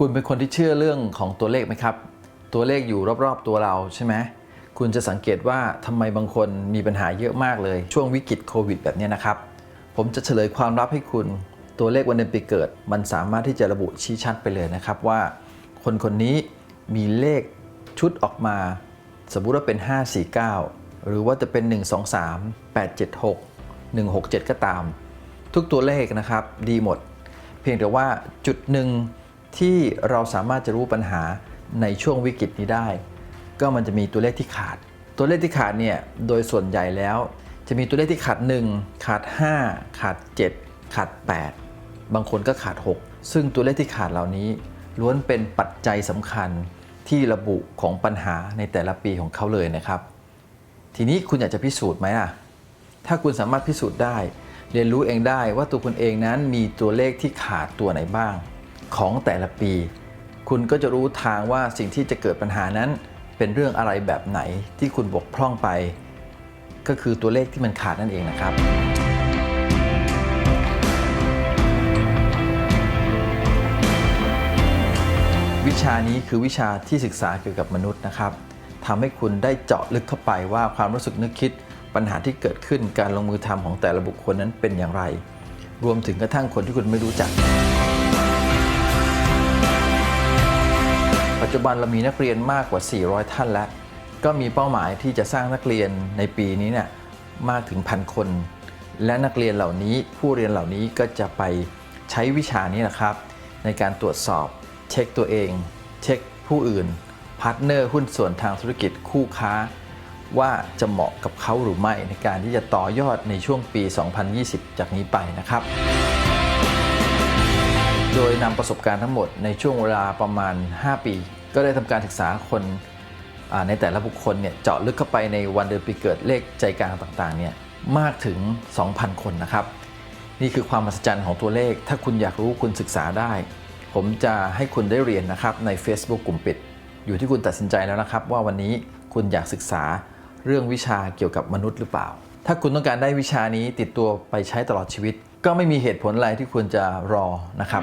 คุณเป็นคนที่เชื่อเรื่องของตัวเลขไหมครับ ตัวเลขอยู่รอบๆตัวเราใช่ไหมคุณจะสังเกตว่าทำไมบางคนมีปัญหาเยอะมากเลย ช่วงวิกฤตโควิดแบบนี้นะครับ ผมจะเฉลยความลับให้คุณ ตัวเลขวันเดือนปีเกิด มันสามารถที่จะระบุชี้ชัดไปเลยนะครับว่า คนคนนี้มีเลขชุดออกมา สมมุติว่าเป็น 549 หรือว่าจะเป็น 123 876 167 ก็ตาม ทุกตัวเลขนะครับดีหมด เพียงแต่ว่าจุดหนึ่ง ที่เราสามารถจะรู้ปัญหาในช่วงวิกฤตนี้ได้ ก็มันจะมีตัวเลขที่ขาด ตัวเลขที่ขาดเนี่ยโดยส่วนใหญ่แล้ว จะมีตัวเลขที่ขาด 1 ขาด 5 ขาด 7 ขาด 8 บางคนก็ขาด 6 ซึ่งตัวเลขที่ขาดเหล่านี้ ล้วนเป็นปัจจัยสำคัญที่ระบุของปัญหาในแต่ละปีของเขาเลยนะครับ ทีนี้คุณอยากจะพิสูจน์ไหมล่ะ ถ้าคุณสามารถพิสูจน์ได้ เรียนรู้เองได้ว่าตัวคุณเองนั้นมีตัวเลขที่ขาดตัวไหนบ้าง ของแต่ละปี คุณก็จะรู้ทางว่าสิ่งที่จะเกิดปัญหานั้น เป็นเรื่องอะไรแบบไหนที่คุณบกพร่องไป ก็คือตัวเลขที่มันขาดนั่นเองนะครับวิชานี้คือวิชาที่ศึกษาเกี่ยวกับมนุษย์นะครับทำให้คุณได้เจาะลึกเข้าไปว่าความรู้สึกนึกคิด ปัญหาที่เกิดขึ้นการลงมือทำของแต่ละบุคคลนั้นเป็นอย่างไร รวมถึงกระทั่งคนที่คุณไม่รู้จัก ปัจจุบันเรามีนักเรียนมากกว่า 400 ท่านแล้ว ก็มีเป้าหมายที่จะสร้างนักเรียนในปีนี้เนี่ยมากถึงพันคน และนักเรียนเหล่านี้ผู้เรียนเหล่านี้ก็จะไปใช้วิชานี้นะครับ ในการตรวจสอบ เช็คตัวเอง เช็คผู้อื่นพาร์ทเนอร์หุ้นส่วนทางธุรกิจคู่ค้า ว่าจะเหมาะกับเขาหรือไม่ในการที่จะต่อยอดในช่วงปี 2020 จากนี้ไปนะครับ โดยนำประสบการณ์ทั้งหมดในช่วงเวลาประมาณ 5 ปี ก็ได้ทำการศึกษาคนในแต่ละบุคคลเนี่ยเจาะลึกเข้าไปในวันเดือนปีเกิดเลขใจกลางต่างๆเนี่ยมากถึง 2,000 คนนะครับ นี่คือความมหัศจรรย์ของตัวเลข ถ้าคุณอยากรู้คุณศึกษาได้ ผมจะให้คุณได้เรียนนะครับใน Facebook กลุ่มปิด อยู่ที่คุณตัดสินใจแล้วนะครับ ว่าวันนี้คุณอยากศึกษาเรื่องวิชาเกี่ยวกับมนุษย์หรือเปล่า ถ้าคุณต้องการได้วิชานี้ติดตัวไปใช้ตลอดชีวิต ก็ไม่มีเหตุผลอะไรที่ควรจะรอนะครับ